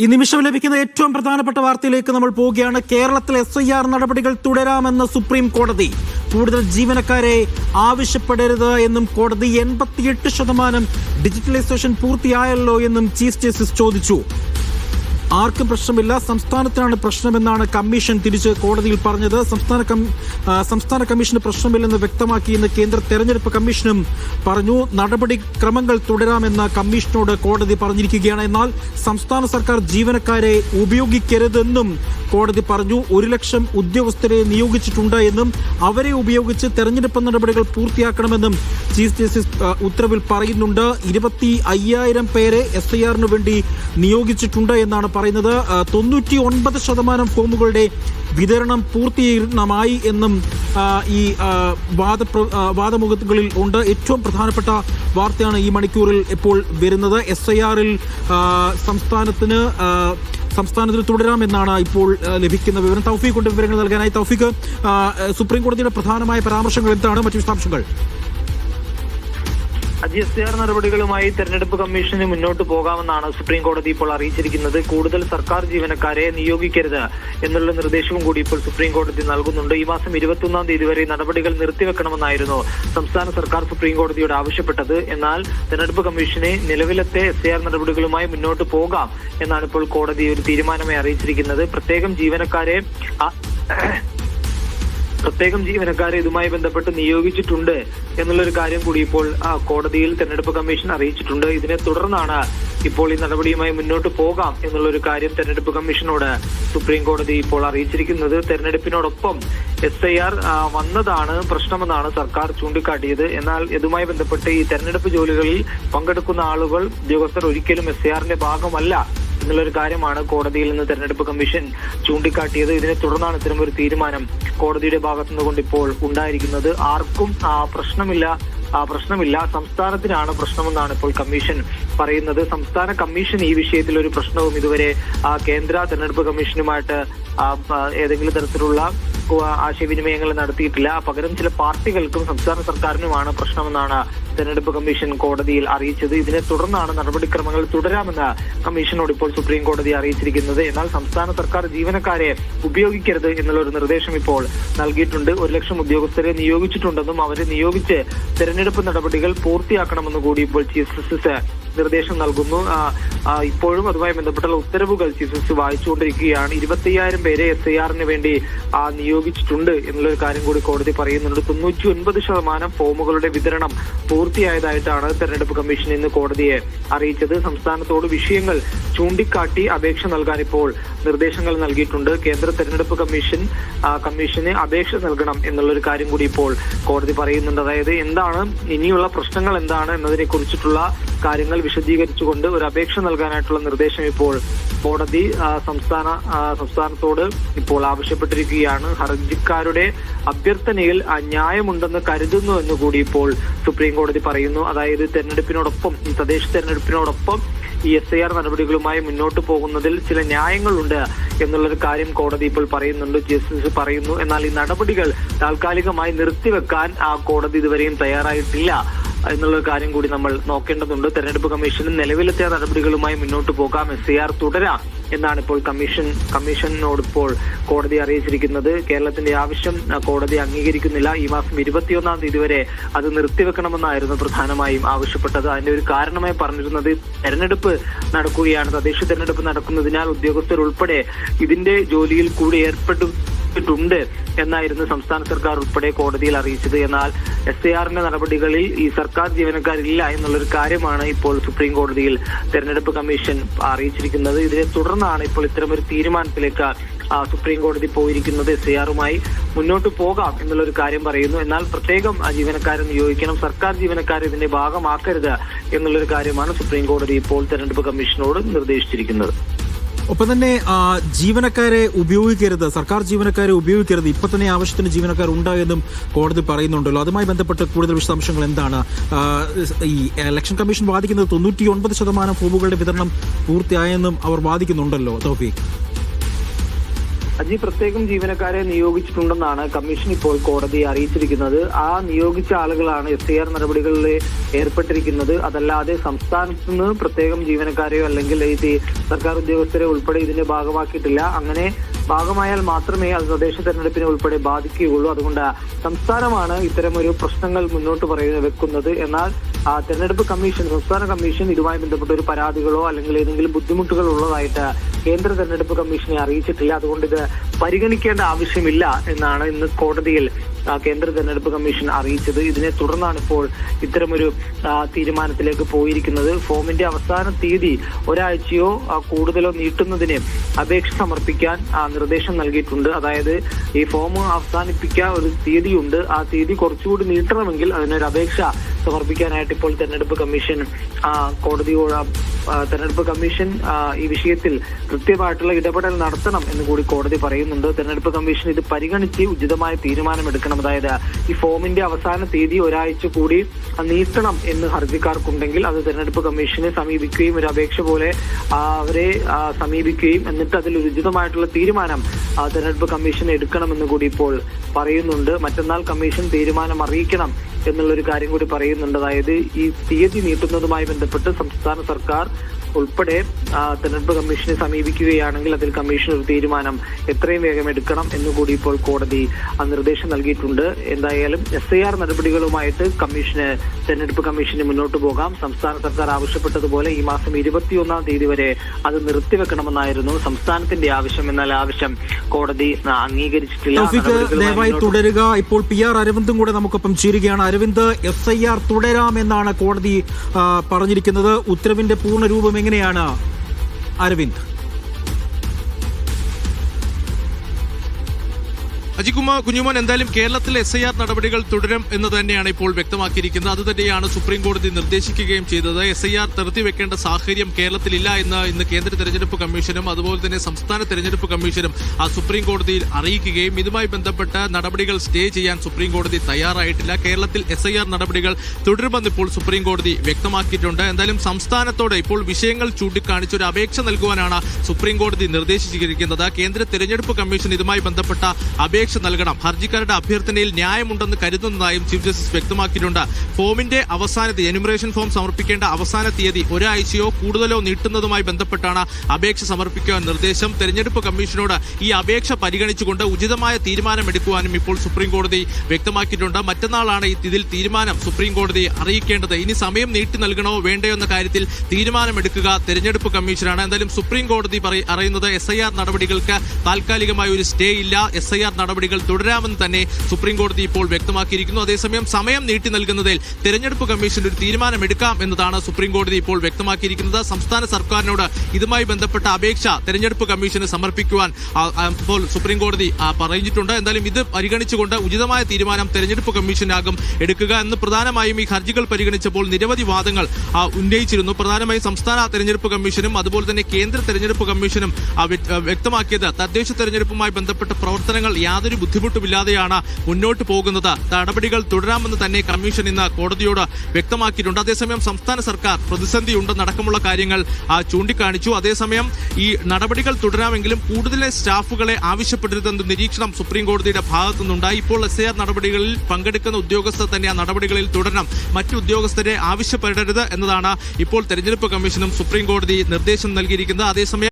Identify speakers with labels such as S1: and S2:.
S1: ഈ നിമിഷം ലഭിക്കുന്ന ഏറ്റവും പ്രധാനപ്പെട്ട വാർത്തയിലേക്ക് നമ്മൾ പോവുകയാണ്. കേരളത്തിൽ എസ് ഐ ആർ നടപടികൾ തുടരാമെന്ന് സുപ്രീം കോടതി. കൂടുതൽ ജീവനക്കാരെ ആവശ്യപ്പെടരുത് എന്നും കോടതി എൺപത്തിയെട്ട് ശതമാനം ഡിജിറ്റലൈസേഷൻ പൂർത്തിയായല്ലോ എന്നും ചീഫ് ജസ്റ്റിസ് ചോദിച്ചു. ആർക്കും പ്രശ്നമില്ല. സംസ്ഥാനത്തിനാണ് പ്രശ്നമെന്നാണ് കമ്മീഷൻ തിരിച്ച് കോടതിയിൽ പറഞ്ഞത്. സംസ്ഥാന സംസ്ഥാന കമ്മീഷന് പ്രശ്നമില്ലെന്ന് വ്യക്തമാക്കിയെന്ന് കേന്ദ്ര തെരഞ്ഞെടുപ്പ് കമ്മീഷനും പറഞ്ഞു. നടപടിക്രമങ്ങൾ തുടരാമെന്ന് കമ്മീഷനോട് കോടതി പറഞ്ഞിരിക്കുകയാണ്. എന്നാൽ സംസ്ഥാന സർക്കാർ ജീവനക്കാരെ ഉപയോഗിക്കരുതെന്നും കോടതി പറഞ്ഞു. ഒരു ലക്ഷം ഉദ്യോഗസ്ഥരെ നിയോഗിച്ചിട്ടുണ്ട് എന്നും അവരെ ഉപയോഗിച്ച് തെരഞ്ഞെടുപ്പ് നടപടികൾ പൂർത്തിയാക്കണമെന്നും ചീഫ് ജസ്റ്റിസ് ഉത്തരവിൽ പറയുന്നുണ്ട്. ഇരുപത്തി അയ്യായിരം പേരെ എസ് ഐ ആറിന് വേണ്ടി നിയോഗിച്ചിട്ടുണ്ട് എന്നാണ് പറയുന്നത്. തൊണ്ണൂറ്റി ഒൻപത് ശതമാനം ഫോമുകളുടെ വിതരണം പൂർത്തീകരണമായി എന്നും ഈ വാദ വാദമുഖങ്ങളിൽ ഉണ്ട്. ഏറ്റവും പ്രധാനപ്പെട്ട വാർത്തയാണ് ഈ മണിക്കൂറിൽ ഇപ്പോൾ വരുന്നത്. എസ് ഐ ആറിൽ സംസ്ഥാനത്തിന് സംസ്ഥാനത്തിൽ തുടരാമെന്നാണ് ഇപ്പോൾ ലഭിക്കുന്ന വിവരം. തൗഫീഖ് കൊണ്ട് വിവരങ്ങൾ നൽകാനായി. തൗഫീഖ് സുപ്രീം കോടതിയുടെ പ്രധാനമായ പരാമർശങ്ങൾ എന്താണ്? മറ്റു വിശദാംശങ്ങൾ.
S2: ജി എസ് ആർ നടപടികളുമായി തെരഞ്ഞെടുപ്പ് കമ്മീഷന് മുന്നോട്ട് പോകാമെന്നാണ് സുപ്രീം കോടതി ഇപ്പോൾ അറിയിച്ചിരിക്കുന്നത്. കൂടുതൽ സർക്കാർ ജീവനക്കാരെ നിയോഗിക്കരുത് എന്നുള്ള നിർദ്ദേശവും കൂടി ഇപ്പോൾ സുപ്രീം കോടതി നൽകുന്നുണ്ട്. ഈ മാസം ഇരുപത്തിയൊന്നാം തീയതി വരെ നടപടികൾ നിർത്തിവെക്കണമെന്നായിരുന്നു സംസ്ഥാന സർക്കാർ സുപ്രീം കോടതിയോട് ആവശ്യപ്പെട്ടത്. എന്നാൽ തെരഞ്ഞെടുപ്പ് കമ്മീഷനെ നിലവിലത്തെ എസ് നടപടികളുമായി മുന്നോട്ട് പോകാം എന്നാണ് ഇപ്പോൾ കോടതി ഒരു തീരുമാനമായി അറിയിച്ചിരിക്കുന്നത്. പ്രത്യേകം ജീവനക്കാരെ പ്രത്യേകം ജീവനക്കാരെ ഇതുമായി ബന്ധപ്പെട്ട് നിയോഗിച്ചിട്ടുണ്ട് എന്നുള്ളൊരു കാര്യം കൂടി ഇപ്പോൾ കോടതിയിൽ തെരഞ്ഞെടുപ്പ് കമ്മീഷൻ അറിയിച്ചിട്ടുണ്ട്. ഇതിനെ തുടർന്നാണ് ഇപ്പോൾ ഈ നടപടിയുമായി മുന്നോട്ട് പോകാം എന്നുള്ളൊരു കാര്യം തെരഞ്ഞെടുപ്പ് കമ്മീഷനോട് സുപ്രീം കോടതി ഇപ്പോൾ അറിയിച്ചിരിക്കുന്നത്. തെരഞ്ഞെടുപ്പിനോടൊപ്പം എസ് ഐ ആർ വന്നതാണ് പ്രശ്നമെന്നാണ് സർക്കാർ ചൂണ്ടിക്കാട്ടിയത്. എന്നാൽ ഇതുമായി ബന്ധപ്പെട്ട് ഈ തെരഞ്ഞെടുപ്പ് ജോലികളിൽ പങ്കെടുക്കുന്ന ആളുകൾ ഉദ്യോഗസ്ഥർ ഒരിക്കലും എസ് ഐ ആറിന്റെ ഭാഗമല്ല. എന്നുള്ളൊരു കാര്യമാണ് കോടതിയിൽ നിന്ന് തെരഞ്ഞെടുപ്പ് കമ്മീഷൻ ചൂണ്ടിക്കാട്ടിയത്. ഇതിനെ തുടർന്നാണ് ഒരു തീരുമാനം കോടതിയുടെ ഭാഗത്തു നിന്നുകൊണ്ട് ഇപ്പോൾ ഉണ്ടായിരിക്കുന്നത്. ആർക്കും പ്രശ്നമില്ല പ്രശ്നമില്ല. സംസ്ഥാനത്തിനാണ് പ്രശ്നമെന്നാണ് ഇപ്പോൾ കമ്മീഷൻ പറയുന്നത്. സംസ്ഥാന കമ്മീഷൻ ഈ വിഷയത്തിൽ ഒരു പ്രശ്നവും ഇതുവരെ കേന്ദ്ര തെരഞ്ഞെടുപ്പ് കമ്മീഷനുമായിട്ട് ഏതെങ്കിലും തരത്തിലുള്ള ആശയവിനിമയങ്ങൾ നടത്തിയിട്ടില്ല. പകരം ചില പാർട്ടികൾക്കും സംസ്ഥാന സർക്കാരിനുമാണ് പ്രശ്നമെന്നാണ് തെരഞ്ഞെടുപ്പ് കമ്മീഷൻ കോടതിയിൽ അറിയിച്ചത്. ഇതിനെ തുടർന്നാണ് നടപടിക്രമങ്ങൾ തുടരാമെന്ന് കമ്മീഷനോട് ഇപ്പോൾ സുപ്രീം കോടതി അറിയിച്ചിരിക്കുന്നത്. എന്നാൽ സംസ്ഥാന സർക്കാർ ജീവനക്കാരെ ഉപയോഗിക്കരുത് എന്നുള്ള ഒരു നിർദ്ദേശം ഇപ്പോൾ നൽകിയിട്ടുണ്ട്. ഒരു ലക്ഷം ഉദ്യോഗസ്ഥരെ നിയോഗിച്ചിട്ടുണ്ടെന്നും അവരെ നിയോഗിച്ച് തെരഞ്ഞെടുപ്പ് നടപടികൾ പൂർത്തിയാക്കണമെന്നും കൂടി ഇപ്പോൾ ചീഫ് ജസ്റ്റിസ് നിർദ്ദേശം നൽകുന്നു. ഇപ്പോഴും അതുമായി ബന്ധപ്പെട്ടുള്ള ഉത്തരവുകൾ ചീഫ് ജസ്റ്റിസ് വായിച്ചുകൊണ്ടിരിക്കുകയാണ്. ഇരുപത്തിയ്യായിരം പേരെ എസ് ഐ ആറിന് വേണ്ടി നിയോഗിച്ചിട്ടുണ്ട് എന്നുള്ളൊരു കാര്യം കൂടി കോടതി പറയുന്നുണ്ട്. തൊണ്ണൂറ്റി ഒൻപത് ശതമാനം ഫോമുകളുടെ വിതരണം പൂർത്തിയായതായിട്ടാണ് തെരഞ്ഞെടുപ്പ് കമ്മീഷൻ ഇന്ന് കോടതിയെ അറിയിച്ചത്. സംസ്ഥാനത്തോട് വിഷയങ്ങൾ ചൂണ്ടിക്കാട്ടി അപേക്ഷ നൽകാൻ ഇപ്പോൾ നിർദ്ദേശങ്ങൾ നൽകിയിട്ടുണ്ട്. കേന്ദ്ര തെരഞ്ഞെടുപ്പ് കമ്മീഷൻ കമ്മീഷന് അപേക്ഷ നൽകണം എന്നുള്ളൊരു കാര്യം കൂടി ഇപ്പോൾ കോടതി പറയുന്നുണ്ട്. അതായത് എന്താണ് ഇനിയുള്ള പ്രശ്നങ്ങൾ എന്താണ് എന്നതിനെ കുറിച്ചിട്ടുള്ള കാര്യങ്ങൾ വിശദീകരിച്ചുകൊണ്ട് ഒരു അപേക്ഷ നൽകാനായിട്ടുള്ള നിർദ്ദേശം ഇപ്പോൾ കോടതി സംസ്ഥാന സംസ്ഥാനത്തോട് ഇപ്പോൾ ആവശ്യപ്പെട്ടിരിക്കുകയാണ്. ഹർജിക്കാരുടെ അഭ്യർത്ഥനയിൽ അന്യായമുണ്ടെന്ന് ന്യായമുണ്ടെന്ന് കരുതുന്നു എന്ന് കൂടി ഇപ്പോൾ സുപ്രീം കോടതി പറയുന്നു. അതായത് തെരഞ്ഞെടുപ്പിനോടൊപ്പം ഈ തദ്ദേശ തെരഞ്ഞെടുപ്പിനോടൊപ്പം ഈ എസ് ഐ ആർ നടപടികളുമായി മുന്നോട്ട് പോകുന്നതിൽ ചില ന്യായങ്ങളുണ്ട് എന്നുള്ളൊരു കാര്യം കോടതി ഇപ്പോൾ പറയുന്നുണ്ട് ജസ്റ്റിസ് പറയുന്നു. എന്നാൽ ഈ നടപടികൾ താൽക്കാലികമായി നിർത്തിവെക്കാൻ ആ കോടതി ഇതുവരെയും തയ്യാറായിട്ടില്ല. എന്നുള്ള കാര്യം കൂടി നമ്മൾ നോക്കേണ്ടതുണ്ട്. തെരഞ്ഞെടുപ്പ് കമ്മീഷന് നിലവിലത്തെ നടപടികളുമായി മുന്നോട്ട് പോകാം. എസ് തുടരാം എന്നാണ് ഇപ്പോൾ കമ്മീഷൻ കമ്മീഷനോട് ഇപ്പോൾ കോടതി അറിയിച്ചിരിക്കുന്നത്. കേരളത്തിന്റെ ആവശ്യം കോടതി അംഗീകരിക്കുന്നില്ല. ഈ മാസം ഇരുപത്തിയൊന്നാം തീയതി വരെ അത് നിർത്തിവെക്കണമെന്നായിരുന്നു പ്രധാനമായും ആവശ്യപ്പെട്ടത്. അതിന്റെ ഒരു കാരണമായി പറഞ്ഞിരുന്നത് തെരഞ്ഞെടുപ്പ് നടക്കുകയാണ്. തദ്ദേശ തെരഞ്ഞെടുപ്പ് നടക്കുന്നതിനാൽ ഉദ്യോഗസ്ഥർ ഉൾപ്പെടെ ഇതിന്റെ ജോലിയിൽ കൂടി ഏർപ്പെട്ടു ണ്ട് എന്നായിരുന്നു സംസ്ഥാന സർക്കാർ ഉൾപ്പെടെ കോടതിയിൽ അറിയിച്ചത്. എന്നാൽ എസ് ഐ ആറിന്റെ നടപടികളിൽ ഈ സർക്കാർ ജീവനക്കാരില്ല എന്നുള്ളൊരു കാര്യമാണ് ഇപ്പോൾ സുപ്രീം കോടതിയിൽ തെരഞ്ഞെടുപ്പ് കമ്മീഷൻ അറിയിച്ചിരിക്കുന്നത്. ഇതിനെ തുടർന്നാണ് ഇപ്പോൾ ഇത്തരമൊരു തീരുമാനത്തിലേക്ക് സുപ്രീം കോടതി പോയിരിക്കുന്നത്. എസ് ആറുമായി മുന്നോട്ട് പോകാം എന്നുള്ളൊരു കാര്യം പറയുന്നു. എന്നാൽ പ്രത്യേകം ജീവനക്കാരെ നിയോഗിക്കണം. സർക്കാർ ജീവനക്കാരെ ഇതിന്റെ ഭാഗമാക്കരുത് എന്നുള്ളൊരു കാര്യമാണ് സുപ്രീം കോടതി ഇപ്പോൾ തെരഞ്ഞെടുപ്പ് കമ്മീഷനോട് നിർദ്ദേശിച്ചിരിക്കുന്നത്.
S1: ഒപ്പം തന്നെ ജീവനക്കാരെ ഉപയോഗിക്കരുത് സർക്കാർ ജീവനക്കാരെ ഉപയോഗിക്കരുത്. ഇപ്പൊ തന്നെ ആവശ്യത്തിന് ജീവനക്കാർ ഉണ്ടായെന്നും കോടതി പറയുന്നുണ്ടല്ലോ. അതുമായി ബന്ധപ്പെട്ട് കൂടുതൽ വിശദാംശങ്ങൾ എന്താണ്? ഈ ഇലക്ഷൻ കമ്മീഷൻ വാദിക്കുന്നത് തൊണ്ണൂറ്റി ശതമാനം ഫോമുകളുടെ വിതരണം പൂർത്തിയായെന്നും അവർ വാദിക്കുന്നുണ്ടല്ലോ. തോഫി
S2: അജി പ്രത്യേകം ജീവനക്കാരെ നിയോഗിച്ചിട്ടുണ്ടെന്നാണ് കമ്മീഷൻ ഇപ്പോൾ കോടതിയെ അറിയിച്ചിരിക്കുന്നത്. ആ നിയോഗിച്ച ആളുകളാണ് എസ് ഐ ആർ നടപടികളിൽ ഏർപ്പെട്ടിരിക്കുന്നത്. അതല്ലാതെ സംസ്ഥാനത്ത് നിന്ന് പ്രത്യേകം ജീവനക്കാരെയോ അല്ലെങ്കിൽ ഈ സർക്കാർ ഉദ്യോഗസ്ഥരെ ഉൾപ്പെടെ ഇതിന്റെ ഭാഗമാക്കിയിട്ടില്ല. അങ്ങനെ ഭാഗമായാൽ മാത്രമേ അത് തദ്ദേശ തെരഞ്ഞെടുപ്പിനെ ഉൾപ്പെടെ ബാധിക്കുകയുള്ളൂ. അതുകൊണ്ട് സംസ്ഥാനമാണ് ഇത്തരമൊരു പ്രശ്നങ്ങൾ മുന്നോട്ട് പറയുന്നത് വെക്കുന്നത്. എന്നാൽ തെരഞ്ഞെടുപ്പ് കമ്മീഷൻ സംസ്ഥാന കമ്മീഷൻ ഇതുമായി ബന്ധപ്പെട്ട ഒരു പരാതികളോ അല്ലെങ്കിൽ ഏതെങ്കിലും ബുദ്ധിമുട്ടുകൾ ഉള്ളതായിട്ട് കേന്ദ്ര തെരഞ്ഞെടുപ്പ് കമ്മീഷനെ അറിയിച്ചിട്ടില്ല. അതുകൊണ്ട് ഇത് പരിഗണിക്കേണ്ട ആവശ്യമില്ല എന്നാണ് ഇന്ന് കോടതിയിൽ കേന്ദ്ര തെരഞ്ഞെടുപ്പ് കമ്മീഷൻ അറിയിച്ചത്. ഇതിനെ തുടർന്നാണ് ഇപ്പോൾ ഇത്തരമൊരു തീരുമാനത്തിലേക്ക് പോയിരിക്കുന്നത്. ഫോമിന്റെ അവസാന തീയതി ഒരാഴ്ചയോ കൂടുതലോ നീട്ടുന്നതിന് അപേക്ഷ സമർപ്പിക്കാൻ നിർദ്ദേശം നൽകിയിട്ടുണ്ട്. അതായത് ഈ ഫോം അവസാനിപ്പിക്കാൻ ഒരു തീയതിയുണ്ട്. ആ തീയതി കുറച്ചുകൂടി നീട്ടണമെങ്കിൽ അതിനൊരു അപേക്ഷ സമർപ്പിക്കാനായിട്ട് ഇപ്പോൾ തെരഞ്ഞെടുപ്പ് കമ്മീഷൻ കോടതിയോട് തെരഞ്ഞെടുപ്പ് കമ്മീഷൻ ഈ വിഷയത്തിൽ കൃത്യമായിട്ടുള്ള ഇടപെടൽ നടത്തണം എന്ന് കൂടി കോടതി പറയുന്നുണ്ട്. തെരഞ്ഞെടുപ്പ് കമ്മീഷൻ ഇത് പരിഗണിച്ച് ഉചിതമായ തീരുമാനമെടുക്കണം. അതായത് ഈ ഫോമിന്റെ അവസാന തീയതി ഒരാഴ്ച കൂടി നീട്ടണം എന്ന് ഹർജിക്കാർക്കുണ്ടെങ്കിൽ അത് തെരഞ്ഞെടുപ്പ് കമ്മീഷനെ സമീപിക്കുകയും ഒരു അപേക്ഷ പോലെ അവരെ സമീപിക്കുകയും എന്നിട്ട് അതിൽ ഉചിതമായിട്ടുള്ള തീരുമാനം തെരഞ്ഞെടുപ്പ് കമ്മീഷൻ എടുക്കണമെന്ന് കൂടി ഇപ്പോൾ പറയുന്നുണ്ട്. മറ്റന്നാൾ കമ്മീഷൻ തീരുമാനം അറിയിക്കണം എന്നുള്ളൊരു കാര്യം കൂടി പറയുന്നുണ്ട്. അതായത് ഈ തീയതി നീട്ടുന്നതുമായി ബന്ധപ്പെട്ട് സംസ്ഥാന സർക്കാർ ഉൾപ്പെടെ തെരഞ്ഞെടുപ്പ് കമ്മീഷനെ സമീപിക്കുകയാണെങ്കിൽ അതിൽ കമ്മീഷൻ ഒരു തീരുമാനം എത്രയും വേഗം എടുക്കണം എന്നുകൂടി ഇപ്പോൾ കോടതി നിർദ്ദേശം നൽകിയിട്ടുണ്ട്. എന്തായാലും എസ് ഐ ആർ നടപടികളുമായിട്ട് കമ്മീഷന് തെരഞ്ഞെടുപ്പ് കമ്മീഷന് മുന്നോട്ട് പോകാം. സംസ്ഥാന സർക്കാർ ആവശ്യപ്പെട്ടതുപോലെ ഈ മാസം ഇരുപത്തിയൊന്നാം തീയതി വരെ അത് നിർത്തിവെക്കണമെന്നായിരുന്നു സംസ്ഥാനത്തിന്റെ ആവശ്യം. എന്നാൽ ആവശ്യം കോടതി അംഗീകരിച്ചിട്ടില്ല.
S1: ദയവായി തുടരുക. ഇപ്പോൾ പി ആർ അരവിന്ദും കൂടെ നമുക്കൊപ്പം ചേരുകയാണ്. അരവിന്ദ് എസ് ഐ ആർ തുടരാമെന്നാണ് കോടതി പറഞ്ഞിരിക്കുന്നത്. ഉത്തരവിന്റെ പൂർണ രൂപം എങ്ങനെയാണ് അരവിന്ദ്?
S3: അജികുമാർ കുഞ്ഞുമോൻ എന്തായാലും കേരളത്തിൽ എസ് ഐ ആർ നടപടികൾ തുടരും എന്ന് തന്നെയാണ് ഇപ്പോൾ വ്യക്തമാക്കിയിരിക്കുന്നത്. അതുതന്നെയാണ് സുപ്രീം കോടതി നിർദ്ദേശിക്കുകയും ചെയ്തത്. എസ് ഐ ആർ നിർത്തിവെക്കേണ്ട സാഹചര്യം കേരളത്തിലില്ല എന്ന് ഇന്ന് കേന്ദ്ര തെരഞ്ഞെടുപ്പ് കമ്മീഷനും അതുപോലെ തന്നെ സംസ്ഥാന തെരഞ്ഞെടുപ്പ് കമ്മീഷനും ആ സുപ്രീം കോടതിയിൽ അറിയിക്കുകയും ഇതുമായി ബന്ധപ്പെട്ട നടപടികൾ സ്റ്റേ ചെയ്യാൻ സുപ്രീം കോടതി തയ്യാറായിട്ടില്ല. കേരളത്തിൽ എസ് ഐ ആർ നടപടികൾ തുടരുമെന്ന് ഇപ്പോൾ സുപ്രീം കോടതി വ്യക്തമാക്കിയിട്ടുണ്ട്. എന്തായാലും സംസ്ഥാനത്തോട് ഇപ്പോൾ വിഷയങ്ങൾ ചൂണ്ടിക്കാണിച്ച് ഒരു അപേക്ഷ നൽകുവാനാണ് സുപ്രീം കോടതി നിർദ്ദേശിച്ചിരിക്കുന്നത്. കേന്ദ്ര തെരഞ്ഞെടുപ്പ് കമ്മീഷൻ ഇതുമായി ബന്ധപ്പെട്ട അപേക്ഷ നൽകണം. ഹർജിക്കാരുടെ അഭ്യർത്ഥനയിൽ ന്യായമുണ്ടെന്ന് കരുതുന്നതായും ചീഫ് ജസ്റ്റിസ് വ്യക്തമാക്കിയിട്ടുണ്ട്. ഫോമിന്റെ അവസാന എനുമറേഷൻ ഫോം സമർപ്പിക്കേണ്ട അവസാന തീയതി ഒരാഴ്ചയോ കൂടുതലോ നീട്ടുന്നതുമായി ബന്ധപ്പെട്ടാണ് അപേക്ഷ സമർപ്പിക്കുവാൻ നിർദ്ദേശം. തെരഞ്ഞെടുപ്പ് കമ്മീഷനോട് ഈ അപേക്ഷ പരിഗണിച്ചുകൊണ്ട് ഉചിതമായ തീരുമാനമെടുക്കുവാനും ഇപ്പോൾ സുപ്രീം കോടതി വ്യക്തമാക്കിയിട്ടുണ്ട്. മറ്റന്നാളാണ് ഇതിൽ തീരുമാനം സുപ്രീം കോടതി അറിയിക്കേണ്ടത്. ഇനി സമയം നീട്ടി നൽകണോ വേണ്ടയോ എന്ന കാര്യത്തിൽ തീരുമാനമെടുക്കുക തെരഞ്ഞെടുപ്പ് കമ്മീഷനാണ്. എന്തായാലും സുപ്രീം കോടതി ഐ ആർ നടപടികൾക്ക് താൽക്കാലികമായ ഒരു സ്റ്റേ ഇല്ല. എസ് ഐ ആർ നടപടികൾ തുടരാമെന്ന് തന്നെ സുപ്രീം കോടതി ഇപ്പോൾ വ്യക്തമാക്കിയിരിക്കുന്നു. അതേസമയം സമയം നീട്ടി നൽകുന്നതിൽ തെരഞ്ഞെടുപ്പ് കമ്മീഷൻ ഒരു തീരുമാനമെടുക്കാം എന്നതാണ് സുപ്രീം കോടതി ഇപ്പോൾ വ്യക്തമാക്കിയിരിക്കുന്നത്. സംസ്ഥാന സർക്കാരിനോട് ഇതുമായി ബന്ധപ്പെട്ട അപേക്ഷ തെരഞ്ഞെടുപ്പ് കമ്മീഷന് സമർപ്പിക്കുവാൻ ഇപ്പോൾ സുപ്രീം കോടതി പറഞ്ഞിട്ടുണ്ട്. എന്തായാലും ഇത് പരിഗണിച്ചുകൊണ്ട് ഉചിതമായ തീരുമാനം തെരഞ്ഞെടുപ്പ് കമ്മീഷനാകും എടുക്കുക എന്ന് പ്രധാനമായും ഈ ഹർജികൾ പരിഗണിച്ചപ്പോൾ നിരവധി വാദങ്ങൾ ഉന്നയിച്ചിരുന്നു. പ്രധാനമായും സംസ്ഥാന തെരഞ്ഞെടുപ്പ് കമ്മീഷനും അതുപോലെ തന്നെ കേന്ദ്ര തെരഞ്ഞെടുപ്പ് കമ്മീഷനും വ്യക്തമാക്കിയത് തദ്ദേശ തെരഞ്ഞെടുപ്പുമായി ബന്ധപ്പെട്ട പ്രവർത്തനങ്ങൾ ബുദ്ധിമുട്ടുമില്ലാതെയാണ് മുന്നോട്ട് പോകുന്നത്. നടപടികൾ തുടരാമെന്ന് തന്നെ കമ്മീഷൻ ഇന്ന് കോടതിയോട് വ്യക്തമാക്കിയിട്ടുണ്ട്. അതേസമയം സംസ്ഥാന സർക്കാർ പ്രതിസന്ധി ഉണ്ടെന്നടക്കമുള്ള കാര്യങ്ങൾ ചൂണ്ടിക്കാണിച്ചു. അതേസമയം ഈ നടപടികൾ തുടരാമെങ്കിലും കൂടുതൽ സ്റ്റാഫുകളെ ആവശ്യപ്പെടരുതെന്ന് നിരീക്ഷണം സുപ്രീം കോടതിയുടെ ഭാഗത്തു നിന്നുണ്ടായി ഇപ്പോൾ എസ് നടപടികളിൽ പങ്കെടുക്കുന്ന ഉദ്യോഗസ്ഥർ തന്നെ ആ നടപടികളിൽ തുടരണം. മറ്റു ഉദ്യോഗസ്ഥരെ ആവശ്യപ്പെടരുത് എന്നതാണ് ഇപ്പോൾ തെരഞ്ഞെടുപ്പ് കമ്മീഷനും സുപ്രീം കോടതി നിർദ്ദേശം നൽകിയിരിക്കുന്നത്. അതേസമയം